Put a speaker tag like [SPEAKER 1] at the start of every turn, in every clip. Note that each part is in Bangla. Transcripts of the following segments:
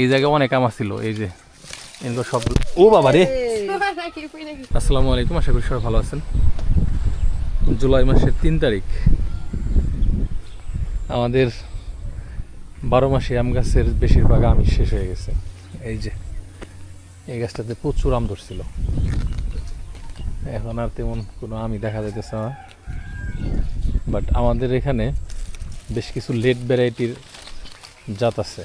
[SPEAKER 1] এই জায়গায় অনেক আম ছিল এই যে, এগুলো সব ও বাবা রে! আসসালামু আলাইকুম, আশা করি সবাই ভালো আছেন। জুলাই মাসের তিন তারিখ। আমাদের বারো মাসে আম গাছের বেশিরভাগ আমই শেষ হয়ে গেছে। এই যে, এই গাছটাতে প্রচুর আম ধরছিল। এখন আর তেমন কোনো আমি দেখা যাইতেছে না। বাট আমাদের এখানে বেশ কিছু লেট ভ্যারাইটির জাত আছে।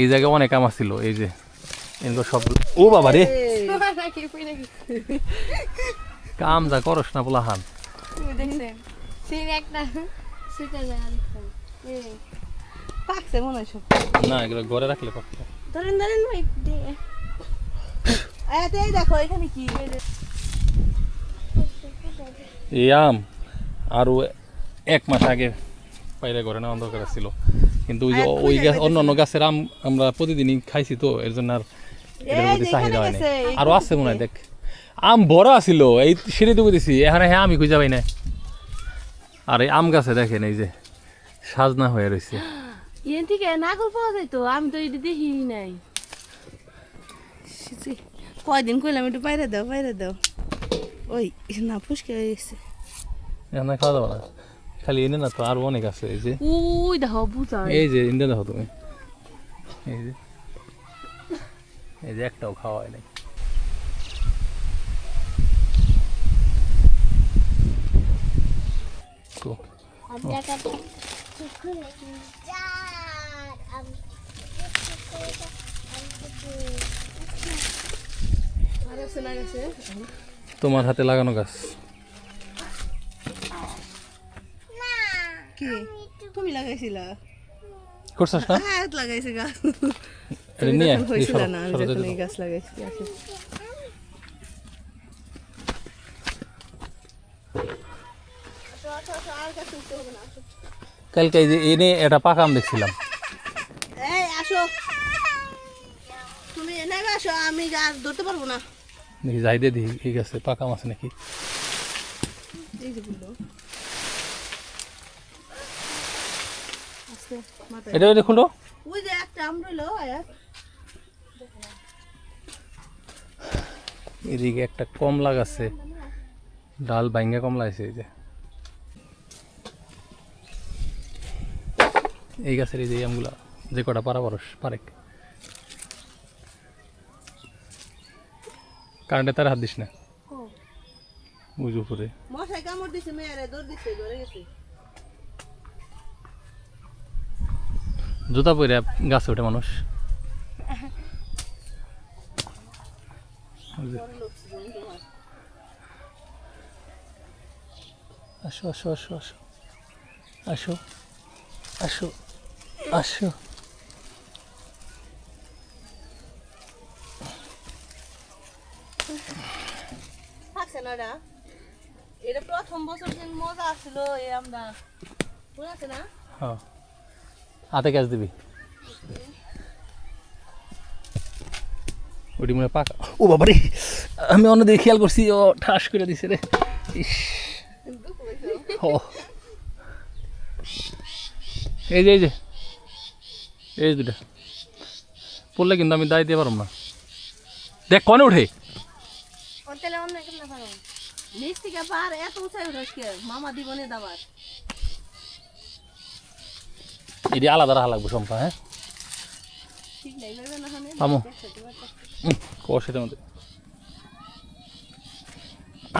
[SPEAKER 1] এই জায়গায় অনেক আম ছিল এই যে, এগুলো সব ও বাবা রে। কাম যা করস না বলা হান। না, এগুলো ঘরে রাখলে
[SPEAKER 2] ধরেন ধরেন?
[SPEAKER 1] এই আম আরও এক মাস আগে পাইলে ঘরে নেওয়া দরকার ছিল। কিন্তু ওই যে ওই গাছ অন্য অন্য গাছের আম আমরা প্রতিদিনই খাইছি তো এর জন্য আর এটার প্রতি চাহিদা
[SPEAKER 3] এখানে
[SPEAKER 1] হয় না
[SPEAKER 3] গেছে, এই
[SPEAKER 1] আরও আছে মনে হয় দেখ। আম বড় আছিল এই সিঁড়ি দিছি এখানে হ্যাঁ আমি খুঁজে পাই না আর এই আম গাছে দেখেন এই যে সাজনা হয়ে রয়েছে
[SPEAKER 2] ইয়েন থেকে নাগল পাওয়া যায় তো আমি তো এটা দেখি নাই।
[SPEAKER 3] কয়দিন কইলাম একটু বাইরে দাও বাইরে দাও। ওই না ফুসকে গেছে।
[SPEAKER 1] এখানে খাওয়া দাওয়া না? খালি এনে না তো আরও অনেক আছে এই যে।
[SPEAKER 2] উই দেখো বুঝা
[SPEAKER 1] এই যে ইন্দে দেখো তুমি। এই যে। এই যে একটাও খাওয়া হয় নাই। তো
[SPEAKER 2] আমি একা আরে শোনা গেছে
[SPEAKER 1] তোমার হাতে লাগানো গাছ।
[SPEAKER 3] কি? তুমি লাগাইছিলা?
[SPEAKER 1] করছাস না?
[SPEAKER 3] হাত লাগাইছে গাছ
[SPEAKER 1] এটা নিয়ে সরো,
[SPEAKER 3] না আমি যখন এই গাছ লাগাইছি
[SPEAKER 1] কালকে এনে এটা পাকা আম দেখছিলাম।
[SPEAKER 3] এই আসো। তুমি নেবে আসো আমি গাছ ধরতে পারব না।
[SPEAKER 1] দেখি যাই দিয়ে দেখি এই গাছে পাকা আছে নাকি?
[SPEAKER 3] এই যে বলল।
[SPEAKER 1] এটা দেখুন তো।
[SPEAKER 3] ওই যে একটা আম রইল আয়া
[SPEAKER 1] এদিকে একটা কমলা গাছে ডাল বাইঙ্গা কমলা আছে এই যে। এই গাছের এই যে আমগুলা যে কটা পারা পারস পারেক। কারেন্টে তার হাত দিস না। বুঝ উপরে।
[SPEAKER 3] মশাই কামড় দিছে মেয়েরে দৌড় দিছে ধরে গেছে।
[SPEAKER 1] জুতা পরে গাছে ওঠে মানুষ। আসো আসো আসো আসো। আসো আসো আসো।
[SPEAKER 3] এটা প্রথম বছর মজা আসছিল এই আমরা আছে না?
[SPEAKER 1] হ্যাঁ। হাতে গ্যাস দিবি। ওটি মনে পাকা। ও বাবা রে আমি অন্যদিকে খেয়াল করছি ও ঠাস করে দিছে রে। ইস। ও। এই যে এই যে। এই দুটা। পড়লে কিন্তু আমি দায় দিতে পারব না। দেখ কনে উঠে
[SPEAKER 2] তাহলে অন্য
[SPEAKER 1] এটি আলাদা রাখা লাগবে সম্পা হ্যাঁ? আমো কষের মধ্যে।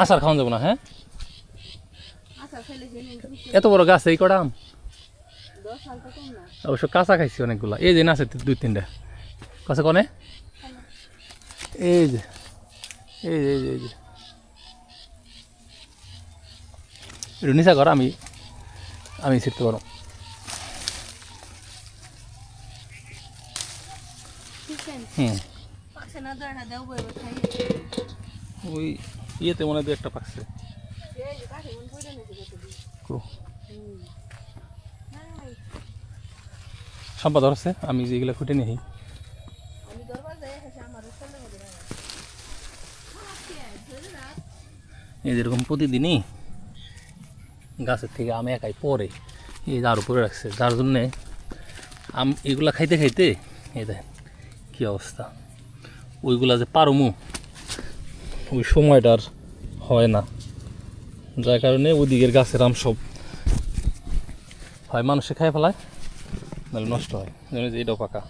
[SPEAKER 1] আচার খাওয়ান যাব না হ্যাঁ? এত বড় গাছ, এই কটা আম? অবশ্য কাঁচা খাইছি অনেকগুলা। এই যে না আছে দুই তিনটা কাছে কনে? এই যে এই যে এই যে একটু কর, আমি আমি ছিটতে পারো হুম। ওই ইয়েতে মনে হয় একটা পাকছে।
[SPEAKER 3] এই যে কাঠি মন পড়ে নিছে কতদিন
[SPEAKER 1] কো। সম্পা ধরছে, আমি যেগুলো খুঁটে
[SPEAKER 3] মধ্যে
[SPEAKER 1] এই যেরকম প্রতিদিনই গাছের থেকে আম একাই পরে এই যার উপরে রাখছে, যার জন্যে আম এগুলা খাইতে খাইতে এই দেখ কী অবস্থা? ওইগুলা যে পারমু, ওই সময়টার হয় না। যার কারণে ওদিকের গাছের আম সব হয়, মানুষে খাই ফেলায়, নাহলে নষ্ট হয়। যে এটাও পাকা।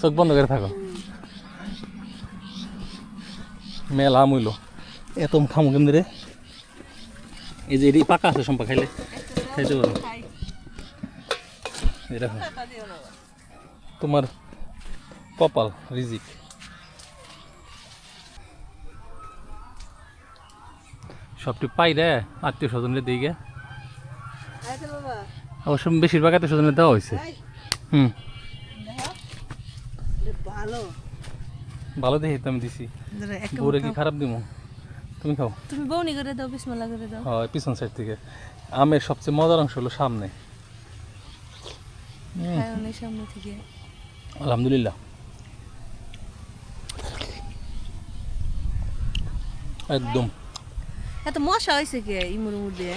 [SPEAKER 1] চোখ বন্ধ করে থাকো। মেলা আম হইল। এত খামু কেমনি রে? এই যে এটি পাকা আছে সম্পা খাইলে। খাইতে পারো তোমার কপাল রিজিক। সবটি পাই রে আত্মীয় স্বজনের দিকে অবশ্য বেশিরভাগ আত্মীয় স্বজনের দেওয়া হয়েছে। হুম।
[SPEAKER 3] ভালো।
[SPEAKER 1] দেখি তো আমি দিছি।
[SPEAKER 3] ধরে
[SPEAKER 1] কি খারাপ দিমু? তুমি খাও।
[SPEAKER 3] তুমি বউনি করে দাও বিসমিল্লাহ করে দাও।
[SPEAKER 1] হয় পিছন সাইড থেকে। আমের সবচেয়ে মজার অংশ হলো সামনে।
[SPEAKER 3] সামনে থেকে।
[SPEAKER 1] আলহামদুলিল্লাহ। একদম।
[SPEAKER 3] এত মশা হয়েছে কে ইমুর মুর দিয়ে?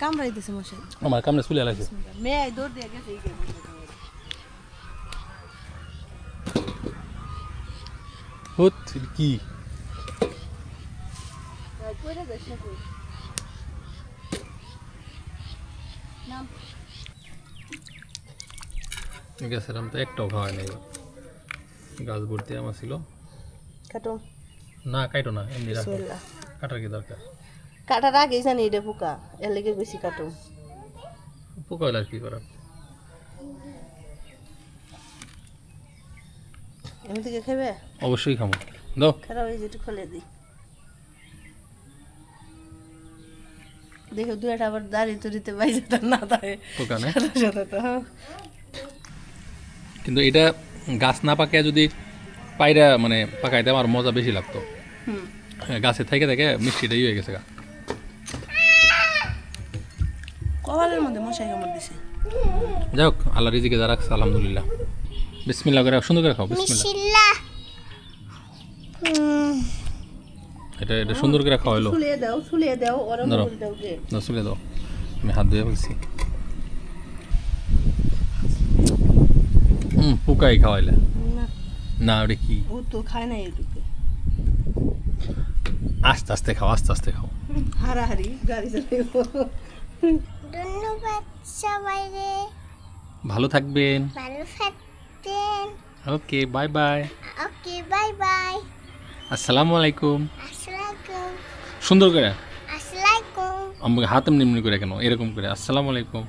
[SPEAKER 3] কামড়াইতেছে মশা।
[SPEAKER 1] আমার কামড়ে চুলে লাগছে।
[SPEAKER 3] মেয়ে দৌড় দিয়ে গেছে
[SPEAKER 1] কি? গাছের আম তো একটাও খাওয়াই নাই গাছ ভর্তি আমার ছিল
[SPEAKER 3] কাটো।
[SPEAKER 1] না কাটো না এমনি রাখো। কাটার কি দরকার?
[SPEAKER 3] কাটার আগেই জানি এটা পোকা এর লেগে বেশি কাটো।
[SPEAKER 1] পোকা হলে আর কি করার?
[SPEAKER 3] এমনি থেকে খাবে
[SPEAKER 1] অবশ্যই খাব দাও।
[SPEAKER 3] খারাপ হয়ে যেটা খুলে দিই। দেখো দু একটা আবার দাঁড়িয়ে তরিতে বাইজাটা না দাঁড়ে সাথে
[SPEAKER 1] কিন্তু এটা গাছ না পাকে যদি পায়রা মানে পাকাই পাকাইতে আমার মজা বেশি লাগতো।
[SPEAKER 3] হুম।
[SPEAKER 1] গাছে থেকে থেকে মিষ্টিটাই হয়ে গেছে গা।
[SPEAKER 3] কপালের মধ্যে মশাই কামড় দিছে।
[SPEAKER 1] যাই হোক আল্লাহ রিজিকে যা রাখছে আলহামদুলিল্লাহ। বিসমিল্লা করে সুন্দর করে খাও বিসমিল্লা এটা এটা সুন্দর করে খাওয়াইলো।
[SPEAKER 3] ছুলিয়ে দাও ছুলিয়ে দাও ওরম
[SPEAKER 1] ধরো।
[SPEAKER 3] করে দাও
[SPEAKER 1] নসুলে দাও। আমি হাত ধুয়ে বলছি। হুম পোকাই খাওয়াইলে।
[SPEAKER 3] না।
[SPEAKER 1] না ওটা কি?
[SPEAKER 3] ও তো খায় না এটুকু
[SPEAKER 1] আস্তে আস্তে খাও আস্তে আস্তে খাও।
[SPEAKER 3] হারাহারি গাড়ি চালাইব
[SPEAKER 4] ধন্যবাদ
[SPEAKER 1] ভালো থাকবেন।
[SPEAKER 4] ভালো থাকবেন।
[SPEAKER 1] Okay bye bye.
[SPEAKER 4] Okay bye bye.
[SPEAKER 1] আসসালামু আলাইকুম।
[SPEAKER 4] আসসালামাইকুম
[SPEAKER 1] সুন্দর করে? হাত এমনি এমনি করে কেন? এরকম করে। আসসালামু আলাইকুম।